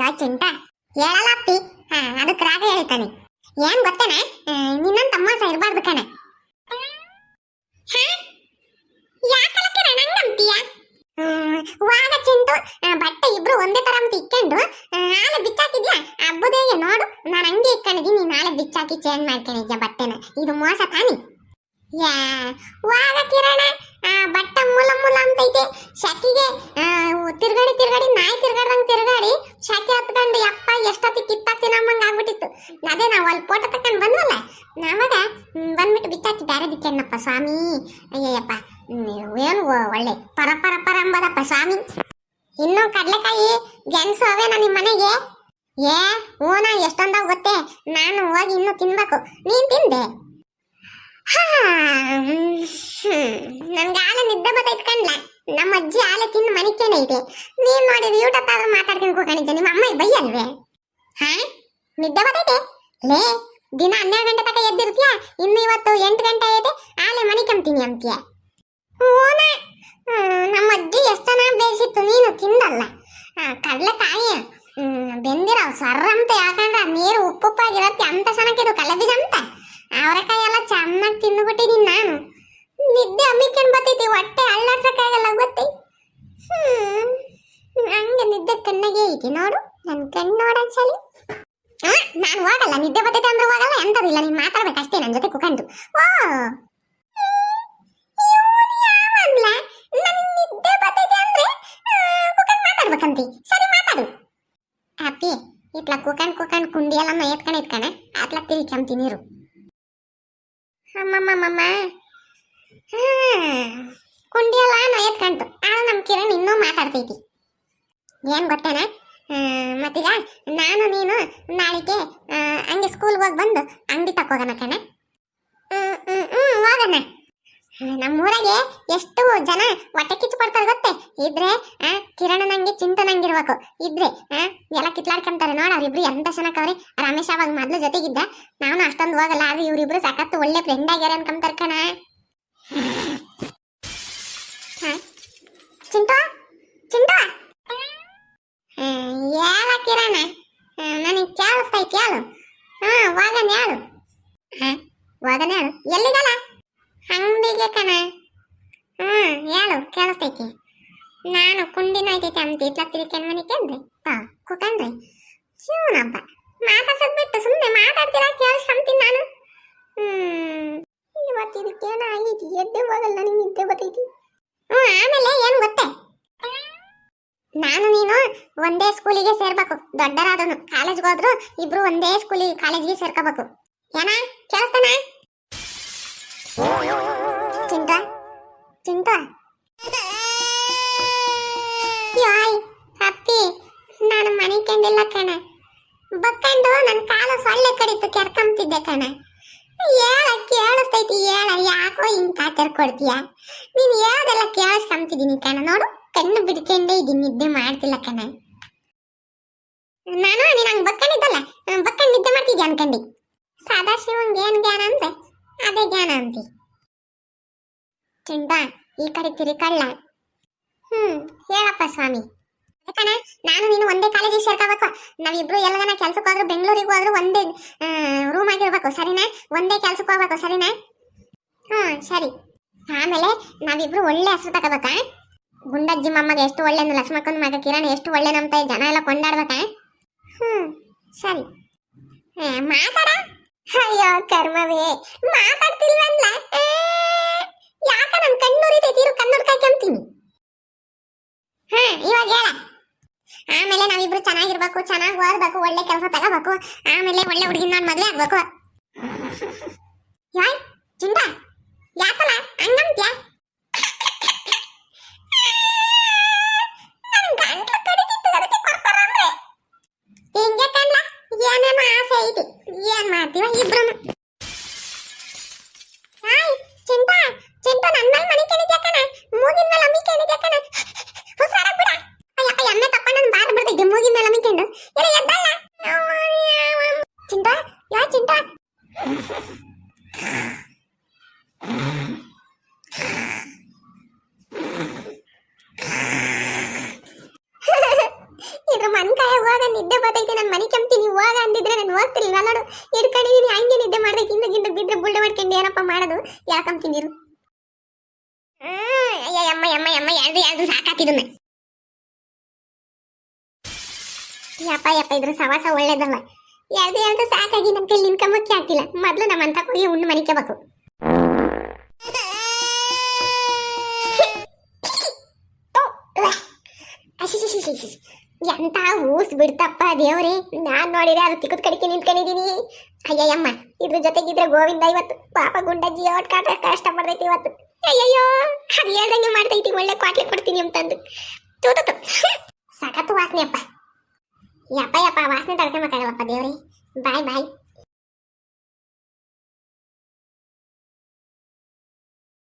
ಯಾ ಚಿಂಟ ಹೇಳಲ್ಲ ಅಪ್ಪಿ. ಹಾ, ಅದಕ್ಕೆ ರಾಗ ಹೇಳ್ತಾನೆ. ಏನ್ ಗೊತ್ತೇನ? ನಿನ್ನಂತ ಸಹ ಇರಬಾರ್ದು ಕಣ. ವಾಗ ಚಿಂಟು ಬಟ್ಟೆ ಇಬ್ರು ಒಂದೇ ತರ ಅಂತ ಇಕ್ಕೊಂಡು ನಾಳೆ ಬಿಚ್ಚಾಕಿದ್ಯಾ? ಹಬ್ಬದೇಗೆ ನೋಡು. ನಾನು ಹಂಗೆ ಇಟ್ಕೊಂಡಿದ್ದೀನಿ ನಾಳೆ ಬಿಚ್ಚಾಕಿ ಚೇಂಜ್ ಮಾಡ್ಕೊಂಡಿದ್ಯಾ ಬಟ್ಟೆನ. ಇದು ಮೋಸ ತಾನಿ. ಯಾ ವಾಗ ಕಿರಣ. ಬಟ್ಟೆ ಮೂಲ ಮೂಲ ಅಂತೈತೆ ಶಕಿಗೆ ತಿರ್ಗಾಡಿ ತಿರ್ಗಾಡಿ, ನಾಯಿ ತಿರ್ಗಾಡ್ದಂಗ್ ತಿರ್ಗಾಡಿ ಶಕೆ ಹತ್ಕೊಂಡು ಯಪ್ಪ ಎಷ್ಟೊತ್ತಿಗೆ ಕಿತ್ತಾಕ್ತಿ ನಮ್ಮಂಗೆ ಆಗ್ಬಿಟ್ಟಿತ್ತು. ಅದೇ ನಾವು ಅಲ್ಲಿ ಫೋಟೋ ತಕೊಂಡು ಬಂದ್ವಲ್ಲ, ನಾವಾಗ ಬಂದ್ಬಿಟ್ಟು ಬಿಚ್ಚಾಕಿ ಬೇರೆ ದಿಕ್ಕಣ್ಣಪ್ಪ ಸ್ವಾಮಿ. ಅಯ್ಯಯ್ಯಪ್ಪ ಏನು ಒಳ್ಳೆ ಪರ ಪರ ಪರ ಅಂಬದಪ್ಪ ಸ್ವಾಮಿ. ಇನ್ನು ಕಡಲೆಕಾಯಿ ಗೆಣಸು ಅವೇನ ನಿಮ್ಮ ಮನೆಗೆ? ಏ ಓನ ಎಷ್ಟೊಂದಾಗ ಗೊತ್ತೇ? ನಾನು ಹೋಗಿ ಇನ್ನೂ ತಿನ್ಬೇಕು. ನೀನು ತಿಂದೆ? ನನ್ಗೆ ಆಲೆ ನಿದ್ದೆ ಬತ್ತೈತ್ ನಮ್ಮ ಅಜ್ಜಿ ಆಲೆ ತಿಂದು ಮನಿಕೇನೆ ಇದೆ. ನೀನ್ ನೋಡಿದ್ರೆ ಯೂಟ್ಯೂಬ್ ಆದ್ರೂ ಮಾತಾಡ್ಕೊಂಡು ಕೂಕೊಂಡಿದ್ದೆ ನಿಮ್ಮ ಅಮ್ಮ ಬೈಯಲ್ವೇ? ಹಾ? ನಿದ್ದೆ ಬತ್ತೈತೆ ಲೇ, ದಿನ ಹನ್ನೆರಡು ಗಂಟೆ ತನಕ ಎದ್ದಿರ್ತೀಯ? ಇನ್ನು ಇವತ್ತು ಎಂಟು ಗಂಟೆ ಐತೆ ಆಲೆ ಮನಿಕಂತೀನಿ ಅಂತೀಯ? ಓನ ನಮ್ಮ ಅಜ್ಜಿ ಎಷ್ಟು ಬೇಸಿತ್ತು ಬೇಯಿಸಿತ್ತು ನೀನು ತಿಂದಲ್ಲ. ಕಡ್ಲೆಕಾಯಿ ಬೆಂದಿರೋ ಸರ್ರಂತ ಯಾಕಂದ್ರೆ ನೀರು ಉಪ್ಪುಪ್ಪಾಗಿರತ್ತೆ ಅಂತ ಚೆನ್ನಾಗಿದ್ದು ಕಳೆ ಬೀಜ ಅಂತ ಅವರೆಕಾಯಿ ಎಲ್ಲ ಚೆನ್ನಾಗಿ ತಿಂದುಬಿಟ್ಟಿದ್ದೀನಿ ನಾನು ನಿದ್ದೆ ಅಮ್ಮಿಕೊಂಡು ಬರ್ತೈತಿ ಹೊಟ್ಟೆ ಅಳ್ಳಾಡ್ಸಕ್ಕಾಗಲ್ಲ ಗೊತ್ತೈ ಹ್ಮ್ ಹಂಗೆ ನಿದ್ದೆ ಕಣ್ಣಗೆ ಐತಿ ನೋಡು. ನನ್ನ ಕಣ್ಣು ಆ, ನಾನು ಹೋಗಲ್ಲ. ನಿದ್ದೆ ಬರ್ತೈತೆ ಅಂದ್ರೆ ಹೋಗಲ್ಲ ಎಂತದಿಲ್ಲ ನೀನು ಮಾತಾಡ್ಬೇಕಷ್ಟೇ ನನ್ನ ಜೊತೆ ಕುಕಂಡು ಓ. ಮಾತಾಡ್ಬೇಕಂತಿ. ಸರಿ ಮಾತಾಡು. ಅಪ್ಪಿ ಇತ್ಲ ಕುಕಂಡ್ ಕುಕಂಡ್ ಕುಂಡಿ ಎಲ್ಲ ಎತ್ಕೊಂಡು ಇಟ್ಕಣ ಆತ್ಲ ತಿಳ್ಕೊಂತಿ ನೀರು ಅಮ್ಮಮ್ಮಮ್ಮ ಕುಂಡಿ ಎಲ್ಲ ಎತ್ಕಂತು ಆಗ ನಮ್ಮ ಕಿರಣ್ ಇನ್ನೂ ಮಾತಾಡ್ತೈತಿ. ಏನ್ ಗೊತ್ತೇನಾ? ಮತ್ತೀಗ ನಾನು, ನೀನು ನಾಳೆಗೆ ಹಂಗೆ ಸ್ಕೂಲ್ಗೆ ಹೋಗಿ ಬಂದು ಅಂಗಡಿ ತಕ್ಕೋಗೋಣ ಕಣ. ಹೋಗೋಣ. ನಮ್ಮೂರಾಗೆ ಎಷ್ಟು ಜನ ಹೊಟ್ಟೆ ಕಿಚ್ಚು ಪಡ್ತಾರೆ ಗೊತ್ತೇ? ಇದ್ರೆ ಕಿರಣ ನಂಗೆ ನಂಗಿರ್ಬೇಕು ಇದ್ರೆ ಎಲ್ಲ ಕಿತ್ಲಾಡ್ಕೊಂತಾರೆ ನೋಡ ಅವ್ರಿಬ್ರು ಎಂತ ಚೆನ್ನಾಗವ್ರೆ ರಮೇಶ್ ಅವಾಗ ಮೊದ್ಲು ಜೊತೆಗಿದ್ದ. ನಾನು ಅಷ್ಟೊಂದು ಹೋಗಲ್ಲ, ಆದ್ರೆ ಇವ್ರಿಬ್ರು ಸಖತ್ತು ಒಳ್ಳೆ ಫ್ರೆಂಡ್ ಆಗ್ಯಾರ ಅನ್ಕೊಂತಾರ ಕಣ. ಚಿಂಟು ಹೇಳ ಕಿರಣ ನನಗೆ ಕೇಳಿಸ್ತೈತಿ ಹೇಳು ಹಾ ಹೋಗನ್ ಹೇಳು ಹಾ ಹೋಗನ್ ಹೇಳು ಎಲ್ಲಿಗಲ್ಲ ಅಂಗಡಿಗೆ ಕಣ. ಹ್ಮ್ ಹೇಳು ಕೇಳಿಸ್ತೈತಿ. ನಾನು ಕುಂಡಿನ ಐತೈತೆ ಅಂತ ಇತ್ಲ ತಿರ್ಕೊಂಡ್ ಮನಿಕಂದ್ರೆ ತಾ ಕುಕಂದ್ರೆ ಶಿವನಪ್ಪ ಮಾತಾಡ್ಸೋದ್ ಬಿಟ್ಟು ಸುಮ್ಮನೆ ಮಾತಾಡ್ತೀರಾ ಕೇಳಿಸ್ಕೊಂತೀನಿ ನಾನು. ಹ್ಮ್ ಇವತ್ತು ಇದಕ್ಕೇನ ಆಗೈತಿ? ಎದ್ದೆ ಹೋಗಲ್ಲ ನನಗೆ ನಿದ್ದೆ ಬರ್ತೈತಿ. ಹ್ಞೂ ಆಮೇಲೆ ಏನು ಗೊತ್ತೆ? ನಾನು ನೀನು ಒಂದೇ ಸ್ಕೂಲಿಗೆ ಸೇರ್ಬೇಕು. ದೊಡ್ಡರಾದನು ಕಾಲೇಜ್ಗೆ ಹೋದ್ರು ಇಬ್ರು ಒಂದೇ ಸ್ಕೂಲಿಗೆ ಕಾಲೇಜ್ಗೆ ಸೇರ್ಕೋಬೇಕು. ಏನ? ಕೇಳಿಸ್ತಾನ? ಚಿಂಟ ಚಿಂತಾ? ಯಾಯ್ ಅಪ್ಪಿ ನಾನು ಮನೆ ಕಂಡಿಲ್ಲ ಕಣ. ಬಕ್ಕಂಡು ನನ್ನ ಕಾಲು ಸೊಳ್ಳೆ ಕಡಿತು ಕೆರ್ಕಂತಿದ್ದೆ ಕಣ. ಹೇಳ ಕೇಳಿಸ್ತೈತಿ ಹೇಳ ಯಾಕೋ ಹಿಂಗ್ ಕಾತರ್ ಕೊಡ್ತೀಯ ನೀನ್ ಹೇಳೋದೆಲ್ಲ ಕೇಳಿಸ್ಕೊಂತಿದ್ದೀನಿ ಕಣ. ನೋಡು, ಕಣ್ಣು ಬಿಡ್ಕೊಂಡೇ ಇದೀನಿ ನಿದ್ದೆ ಮಾಡ್ತಿಲ್ಲ ಕಣ. ನಾನು, ನೀನ್ ಹಂಗ್ ಬಕ್ಕಂಡಿದ್ದಲ್ಲ, ಬಕ್ಕಂಡ್ ನಿದ್ದೆ ಮಾಡ್ತಿದ್ಯಾ ಅನ್ಕಂಡಿ? ಸದಾಶಿವಂಗ್ ಏನ್ ಜ್ಞಾನ ಅಂದ್ರೆ? ಅದೇ ಜ್ಞಾನ ಅಂತಿ ಚಿಂಟ ಈ ಕಡೆ ತಿರುಕಳ್ಳ. ಹ್ಮ್, ಹೇಳಪ್ಪ ಸ್ವಾಮಿ. ಕಣ, ನಾನು ನೀನು ಒಂದೇ ಕಾಲೇಜಿಗೆ ಸೇರ್ಕೋಬೇಕು. ನಾವಿಬ್ರು ಎಲ್ಲಗನ ಕೆಲ್ಸಕ್ಕೆ ಹೋದ್ರು, ಬೆಂಗಳೂರಿಗೆ ಹೋದ್ರು ಒಂದೇ ರೂಮ್ ಆಗಿರ್ಬೇಕು, ಸರಿನಾ? ಒಂದೇ ಕೆಲ್ಸಕ್ಕೆ ಹೋಗ್ಬೇಕು, ಸರಿನಾ? ಹ್ಮ್, ಸರಿ. ಆಮೇಲೆ ನಾವಿಬ್ರು ಒಳ್ಳೆ ಹೆಸರು ತಗೋಬೇಕಾ? ಗುಂಡಜ್ಜಿ ಮಮ್ಮಗೆ ಎಷ್ಟು ಒಳ್ಳೆ ಲಕ್ಷ್ಮಕ್ಕನ ಮಗ ಕಿರಣ್ ಎಷ್ಟು ಒಳ್ಳೆ ನಮ್ಮ ಜನ ಎಲ್ಲ ಕೊಂಡಾಡ್ಬೇಕಾ? ಹ್ಮ್, ಸರಿ. ಮಾತಾಡ. ಅಯ್ಯೋ, ಕರ್ಮವೇ. ಮಾತಾಡ್ತಿಲ್ವಲ್ಲ? ಯಾಕ ನನ್ ಕಣ್ಣೂರಿದೆ ತೀರು ಕಣ್ಣೂರ್ ಕಾಯ್ಕೊಂತೀನಿ ಹಾ ಇವಾಗ ಹೇಳ. ಆಮೇಲೆ ನಾವಿಬ್ರು ಚೆನ್ನಾಗಿರ್ಬೇಕು, ಚೆನ್ನಾಗಿ ಓದ್ಬೇಕು, ಒಳ್ಳೆ ಕೆಲಸ ತಗೋಬೇಕು. ಆಮೇಲೆ ಒಳ್ಳೆ ಹುಡುಗಿನ ನಾನು ಮದ್ವೆ ಆಗ್ಬೇಕು. ಯಾಯ್ ಚಿಂಟ ಯಾಕಲ್ಲ? ಹಂಗಂತ್ಯ ನನ್ ಗಂಟ್ಲು ಕಡಿತಿತ್ತು, ಅದಕ್ಕೆ ಕೊಡ್ತಾರ ಅಂದ್ರೆ. ಹಿಂಗೆ ಕಣ್ಲ ಏನೇನೋ ಆಸೆ ಐತಿ ಏನ್ ಮಾಡ್ತೀವ ಇಬ್ರು ಹಾಯ್ ಚಿಂಟ ಚಿಂಟ ನನ್ನ ಮೇಲೆ ಮನೆ ಕೇಳಿದ್ಯಾ ಕಣ ಮೂಗಿನ ಮೇಲೆ ಅಮ್ಮಿ ಕೇಳಿದ್ಯಾ ಕಣ ಹುಷಾರಾಗ್ ಬಿಡ ಅಯ್ಯಪ್ಪ ಎಮ್ಮೆ ತಪ್ಪ ನನ್ ಬಾರ್ ಬಿಡ್ತಿದ್ದೆ ಮೂಗಿನ ಮೇಲೆ ಅಮ್ಮಿಕೊಂಡು ಇಲ್ಲ ಎದ್ದಲ್ಲ ಚಿಂಟ ಯಾ ಚಿಂಟ ಇದ್ರ ಮನ್ಕಾಯ ಹೋಗ ನಿದ್ದೆ ಬರ್ತೈತೆ, ನಾನು ಮನೆ ಕೆಮ್ತೀನಿ, ಹೋಗ ಅಂದಿದ್ರೆ ನಾನು ಹೋಗ್ತಿರ್ಲಿಲ್ಲ ಹಂಗೆ ನಿದ್ದೆ ಮಾಡ್ದೈತೆ ಹಿಂದೆ ಹಿಂದೆ ಬಿದ್ರೆ ಬುಲ್ಡೆ ಏನಪ್ಪ ಮಾಡೋದು? ಯಾಕಂತೀನಿರು ಅಯ್ಯ ಅಮ್ಮ ಅಮ್ಮ ಅಮ್ಮ ಎರಡು ಎರಡು ಯಪ್ಪ ಯಪ್ಪ, ಇದ್ರ ಸವಾಸ ಒಳ್ಳೇದಲ್ಲ ಎರಡು ಎರಡು ಸಾಕಾಗಿ ನನ್ನ ಕೈಲಿ ಇನ್ಕಮಕ್ಕೆ ಆಗ್ತಿಲ್ಲ. ಮೊದಲು ನಮ್ಮ ಅಂತ ಹೋಗಿ ಉಣ್ಣು ಮನಿಕೋಬೇಕು ಎಂತ ಊಸ್ ಬಿಡ್ತಪ್ಪ ದೇವ್ರಿ. ನಾನ್ ನೋಡಿದ್ರೆ ಅದು ತಿಕ್ಕದ ಕಡಿಕೆ ನಿಂತ್ಕೊಂಡಿದೀನಿ. ಅಯ್ಯಯ್ಯಮ್ಮ, ಇದ್ರ ಜೊತೆಗಿದ್ರೆ ಗೋವಿಂದ ಇವತ್ತು. ಪಾಪ ಗುಂಡಜ್ಜಿ ಒಟ್ ಕಾಟ ಕಷ್ಟ ಪಡ್ದೈತಿ ಇವತ್ತು. ಅಯ್ಯಯ್ಯೋ, ಅದು ಹೇಳ್ದಂಗೆ ಮಾಡ್ತೈತಿ. ಒಳ್ಳೆ ಕ್ವಾಟ್ಲೆ ಕೊಡ್ತೀನಿ ಅಂತಂದು. ತೂತು. ಸಖತ್ ವಾಸನೆ ಅಪ್ಪ. ಯಪ್ಪ ಯಪ್ಪ ವಾಸನೆ ತಡ್ಕೊಳಕ್ಕಾಗಲ್ಲಪ್ಪ ದೇವ್ರಿ. ಬಾಯ್ ಬಾಯ್.